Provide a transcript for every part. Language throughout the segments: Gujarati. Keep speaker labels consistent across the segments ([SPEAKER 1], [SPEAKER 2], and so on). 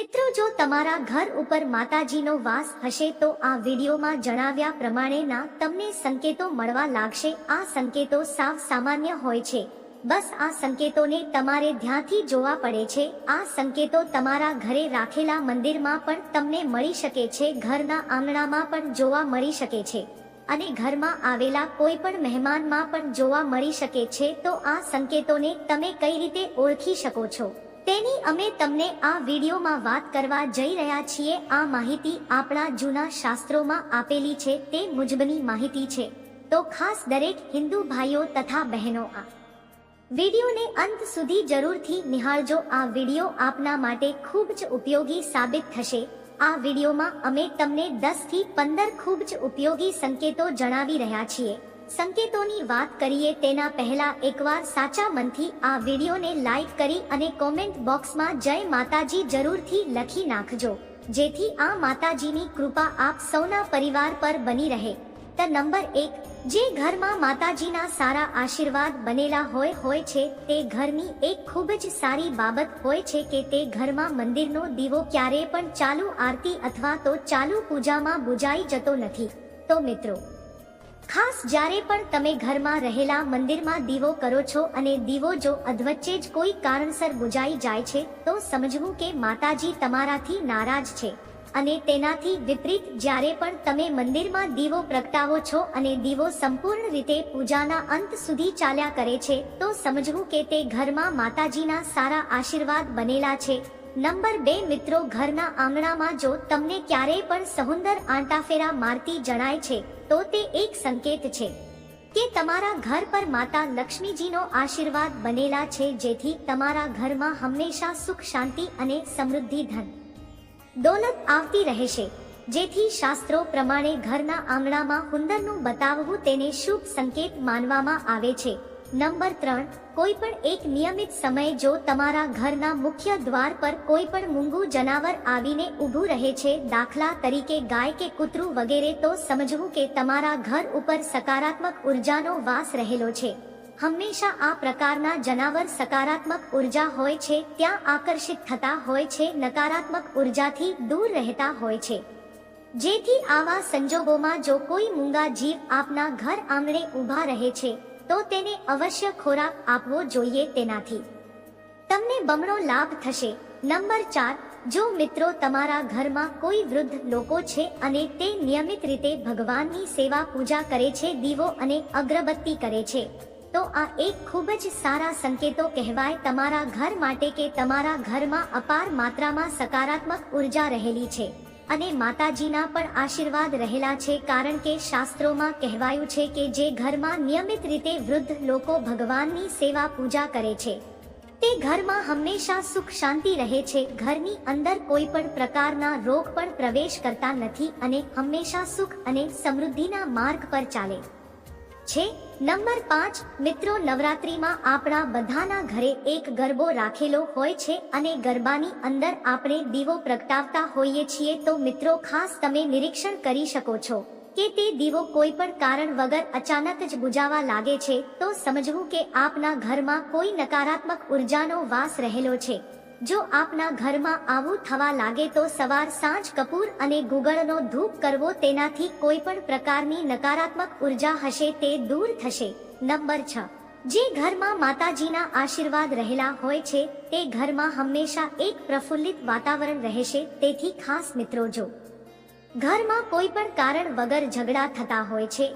[SPEAKER 1] મિત્રો, જો તમારા ઘર ઉપર માતાજીનો વાસ હશે તો આ વિડીયોમાં જણાવ્યા પ્રમાણેના તમને સંકેતો મળવા લાગશે. આ સંકેતો સાવ સામાન્ય હોય છે. બસ આ સંકેતોને તમારે ધ્યાનથી જોવા પડે છે. આ સંકેતો તમારા ઘરે રાખેલા મંદિરમાં પણ તમને મળી શકે છે. ઘરના આંગણામાં પણ જોવા મળી શકે છે. અને ઘરમાં આવેલા કોઈ પણ મહેમાનમાં પણ જોવા મળી શકે છે. તો આ સંકેતોને તમે કઈ રીતે ઓળખી શકો છો? તેની અમે તમને આ વિડીયોમાં વાત કરવા જઈ રહ્યા છીએ. આ માહિતી આપણા જૂના શાસ્ત્રોમાં આપેલી છે. તે મુજબની માહિતી છે. તો ખાસ દરેક હિન્દુ ભાઈઓ તથા બહેનો આ વિડીયોને અંત સુધી જરૂરથી નિહાળજો. આ વીડિયો આપના માટે ખૂબ જ ઉપયોગી સાબિત થશે. આ વિડીયોમાં અમે તમને 10 થી પંદર ખૂબ જ ઉપયોગી સંકેતો જણાવી રહ્યા છીએ. સંકેતોની વાત કરીએ તેના પહેલા એકવાર સાચા મનથી આ વિડીયોને લાઈક કરી અને કોમેન્ટ બોક્સમાં જય માતાજી જરૂરથી લખી નાખજો. જેથી આ માતાજીની કૃપા આપ સૌના પરિવાર પર બની રહે. તો નંબર એક, જે ઘરમાં માતાજીના સારા આશીર્વાદ બનેલા હોય હોય છે, તે ઘરની એક ખૂબ જ સારી બાબત હોય છે કે તે ઘરમાં મંદિરનો દીવો ક્યારે પણ ચાલુ આરતી અથવા તો ચાલુ પૂજામાં બુજાઈ જતો નથી. તો મિત્રો ખાસ જ્યારે પણ તમે ઘરમાં રહેલા મંદિરમાં દીવો કરો છો અને દીવો જો અધવચ્ચે જ કોઈ કારણસર બુજાઈ જાય છે, તો સમજવું કે માતાજી તમારાથી નારાજ છે. અને તેનાથી વિપરીત, જ્યારે પણ તમે મંદિરમાં દીવો પ્રગટાવો છો અને દીવો સંપૂર્ણ રીતે પૂજાના અંત સુધી ચાલ્યા કરે છે, તો સમજવું કે તે ઘરમાં માતાજીના સારા આશીર્વાદ બનેલા છે. નંબર બે, મિત્રો, ઘરના આંગણામાં જો તમને ક્યારેય પણ સહુંદર આંટાફેરા મારતી જણાય છે તો તે એક સંકેત છે કે તમારા ઘર પર માતા લક્ષ્મીજીનો આશીર્વાદ બનેલા છે, જેથી તમારા ઘરમાં હંમેશા સુખ, શાંતિ અને સમૃદ્ધિ ધન દોલત આવતી રહેશે. જેથી શાસ્ત્રો પ્રમાણે ઘરના આંગણામાં હુંદરનું બતાવવું તેને શુભ સંકેત માનવામાં આવે છે. નંબર ત્રણ કોઈ પણ એક નિયમિત સમયે જો તમારા ઘરના મુખ્ય દ્વાર પર કોઈ પણ મૂંગું જનાવર આવીને ઊભું રહે છે, દાખલા તરીકે ગાય કે કૂતરું વગેરે, તો સમજવું કે તમારા ઘર ઉપર સકારાત્મક ઉર્જાનો વાસ રહેલો છે. હંમેશા આ પ્રકારના જનાવર સકારાત્મક ઊર્જા હોય છે, ત્યાં આકર્ષિત થતા હોય છે, નકારાત્મક ઉર્જાથી દૂર રહેતા હોય છે. જેથી આવા સંજોગોમાં જો કોઈ મૂંગા જીવ આપના ઘર આંગણે ઊભા રહે છે તો તેને અવશ્ય ખોરાક આપવો જોઈએ તેનાથી. તમને બમણો લાભ થશે. નંબર ચાર, જો મિત્રો તમારા ઘરમાં કોઈ વૃદ્ધ લોકો છે અને તે નિયમિત રીતે ભગવાનની સેવા પૂજા કરે છે, દીવો અને અગરબત્તી કરે છે, તો આ એક ખૂબ જ સારા સંકેતો કહેવાય તમારા ઘર માટે કે તમારા ઘરમાં અપાર માત્રામાં સકારાત્મક ઊર્જા રહેલી છે. અને માતાજીના પણ આશીર્વાદ રહેલા છે કારણ કે શાસ્ત્રોમાં કહેવાયું છે કે જે ઘરમાં નિયમિત રીતે વૃદ્ધ લોકો ભગવાનની સેવા પૂજા કરે છે, તે ઘરમાં હંમેશા સુખ શાંતિ રહે છે. ઘરની અંદર કોઈ પણ પ્રકારના રોગ પણ પ્રવેશ કરતા નથી અને હંમેશા સુખ અને સમૃદ્ધિના માર્ગ પર ચાલે. છે? નંબર પાંચ, મિત્રો નવરાત્રીમાં આપણા બધાના ઘરે એક ગરબો રાખેલો હોય છે અને ગરબાની અંદર આપણે દીવો પ્રગટાવતા હોઈએ છીએ તો મિત્રો ખાસ તમે નિરીક્ષણ કરી શકો છો કે તે દીવો કોઈ પણ કારણ વગર અચાનક જ બુજાવા લાગે છે તો સમજવું કે આપના ઘરમાં કોઈ નકારાત્મક ઉર્જાનો વાસ રહેલો છે. જો આપના ઘરમાં આવું થવા લાગે તો સવાર સાંજ કપૂર અને ગુગળનો ધૂપ કરવો તેનાથી કોઈ પણ પ્રકારની નકારાત્મક ઊર્જા હશે તે દૂર થશે. નંબર છ. જે ઘરમાં માતાજીના આશીર્વાદ રહેલા હોય છે, તે ઘરમાં હંમેશા એક પ્રફુલ્લિત વાતાવરણ રહેશે, તેથી ખાસ મિત્રો જો ઘરમાં કોઈ પણ કારણ વગર ઝઘડા થતા હોય છે,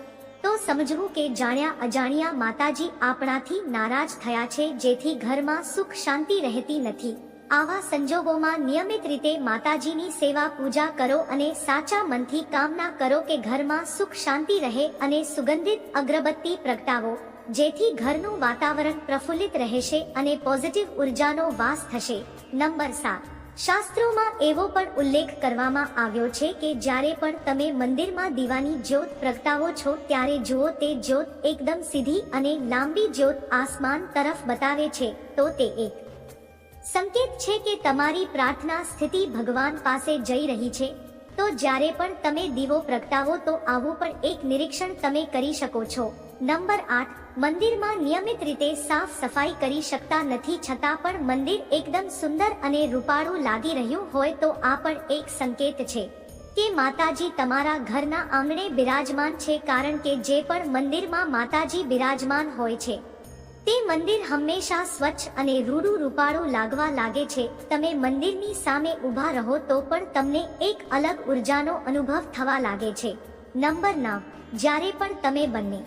[SPEAKER 1] તો સમજવું કે જાણ્યા અજાણ્યા માતાજી આપણાથી નારાજ થયા છે, જેથી ઘરમાં સુખ શાંતિ રહેતી નથી. આવા સંજોગોમાં નિયમિત રીતે માતાજીની સેવા પૂજા કરો અને સાચા મનથી કામના કરો કે ઘરમાં સુખ શાંતિ રહે અને સુગંધિત અગરબત્તી પ્રગટાવો, જેથી ઘરનું વાતાવરણ પ્રફુલ્લિત રહેશે અને પોઝિટિવ ઉર્જાનો વાસ થશે. નંબર સાત. શાસ્ત્રોમાં એવો પણ ઉલ્લેખ કરવામાં આવ્યો છે કે જ્યારે પણ તમે મંદિરમાં દીવાની જ્યોત પ્રગટાવો છો, ત્યારે જુઓ તે જ્યોત એકદમ સીધી અને લાંબી જ્યોત આસમાન તરફ બતાવે છે, તો તે એક સંકેત છે કે તમારી પ્રાર્થના સ્થિતિ ભગવાન પાસે જઈ રહી છે. તો જ્યારે પણ તમે દીવો પ્રગટાવો તો આવું પણ એક નિરીક્ષણ તમે કરી શકો છો. નંબર આઠ, મંદિરમાં નિયમિત રીતે સાફ સફાઈ કરી શકતા નથી છતાં પણ મંદિર એકદમ સુંદર અને રૂપાળું લાગી રહ્યું હોય તો આ પણ એક સંકેત છે. કે માતાજી તમારા ઘરના આંગણે બિરાજમાન છે કારણ કે જે પણ મંદિરમાં માતાજી બિરાજમાન હોય છે. તે મંદિર હંમેશા સ્વચ્છ અને રૂડું રૂપાળું લાગવા લાગે છે. તમે મંદિરની સામે ઊભા રહો તો પણ તમને એક અલગ ઉર્જાનો અનુભવ થવા લાગે છે. નંબર નવ, જ્યારે પણ તમે બંને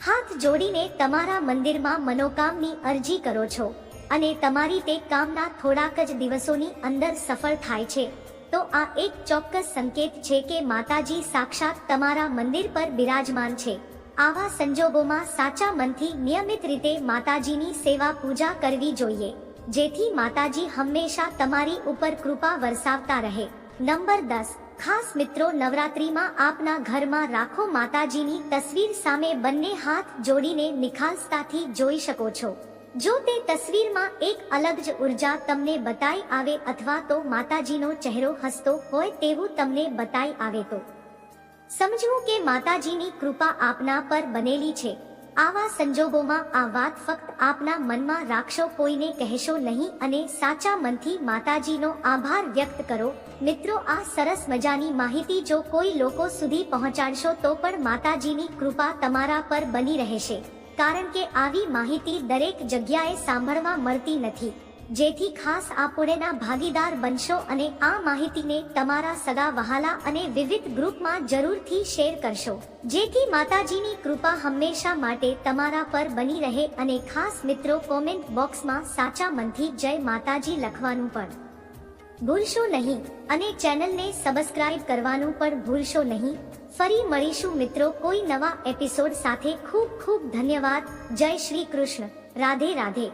[SPEAKER 1] હાથ જોડીને તમારા મંદિરમાં મનોકામની અરજી કરો છો અને તમારી તે કામના થોડાક જ દિવસોની અંદર સફળ થાય છે, તો આ એક ચોક્કસ સંકેત છે કે માતાજી સાક્ષાત તમારા મંદિર પર બિરાજમાન છે. આવા સંજોગોમાં સાચા મનથી નિયમિત રીતે માતાજીની સેવા પૂજા કરવી જોઈએ, જેથી માતાજી હંમેશા તમારી ઉપર કૃપા વરસાવતા રહે. નંબર દસ, ખાસ મિત્રો, નવરાત્રીમાં આપના ઘરમાં રાખો માતાજીની તસવીર સામે બંને હાથ જોડીને નિખાલસતાથી જોઈ શકો છો. જો તે તસવીરમાં એક અલગ જ ઊર્જા તમને બતાઈ આવે અથવા તો માતાજીનો ચહેરો હસતો હોય તેવું તમને બતાઈ આવે તો. સમજવું કે માતાજીની કૃપા આપના પર બનેલી છે. આવા સંજોગોમાં આ વાત ફક્ત આપના મનમાં રાખશો કોઈને કહેશો નહીં અને સાચા મનથી માતાજીનો આભાર વ્યક્ત કરો. મિત્રો, આ સરસ મજાની માહિતી જો કોઈ લોકો સુધી પહોંચાડશો તો પણ માતાજીની કૃપા તમારા પર બની રહેશે. કારણ કે આવી માહિતી દરેક જગ્યાએ સાંભળવા મળતી નથી. જેથી ખાસ આ પુણ્યના ભાગીદાર બનશો અને આ માહિતીને તમારા સગા વહાલા અને વિવિધ ગ્રુપમાં જરૂરથી શેર કરશો. જેથી માતાજીની કૃપા હંમેશા માટે તમારા પર બની રહે અને ખાસ મિત્રો કોમેન્ટ બોક્સમાં સાચા મનથી જય માતાજી લખવાનું પણ. ભૂલશો નહીં અને ચેનલને સબસ્ક્રાઇબ કરવાનું પણ ભૂલશો નહીં. ફરી મળીશું મિત્રો કોઈ નવા એપિસોડ સાથે. ખૂબ ખૂબ ધન્યવાદ. જય શ્રી કૃષ્ણ. રાધે રાધે.